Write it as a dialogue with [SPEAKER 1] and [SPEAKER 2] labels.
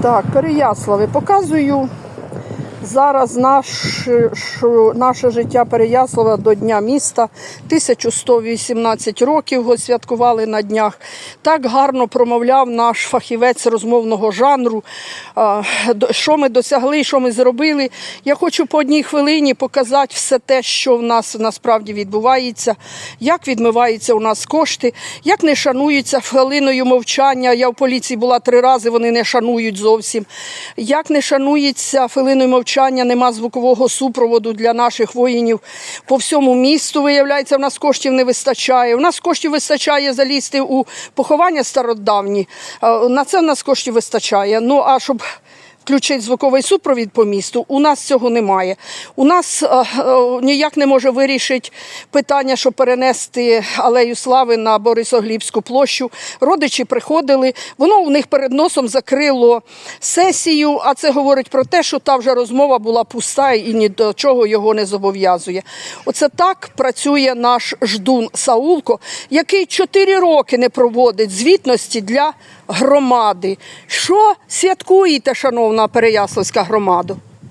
[SPEAKER 1] Так, Переяславе. Показую зараз наш, наше життя Переяслава до Дня міста. 1118 років його святкували на днях. Так гарно промовляв наш фахівець розмовного жанру. Що ми досягли, що ми зробили. Я хочу по одній хвилині показати все те, що в нас насправді відбувається, як відмиваються у нас кошти, як не шануються хвилиною мовчання. Я в поліції була три рази, вони не шанують зовсім. Як не шанується хвилиною мовчання, нема звукового супроводу для наших воїнів. По всьому місту, виявляється, в нас коштів не вистачає. У нас коштів вистачає залізти у поховання стародавні. Е, На це в нас коштів вистачає. Ну а щоб включити звуковий супровід по місту. У нас цього немає. У нас е, е, ніяк не може вирішити питання, щоб перенести алею слави на Борисоглібську площу. Родичі приходили, воно у них перед носом закрило сесію, а це говорить про те, що та вже розмова була пуста і ні до чого його не зобов'язує. Оце так працює наш ждун Саулко, який чотири роки не проводить звітності для громади. Що святкуєте, шановна Переяславська громада?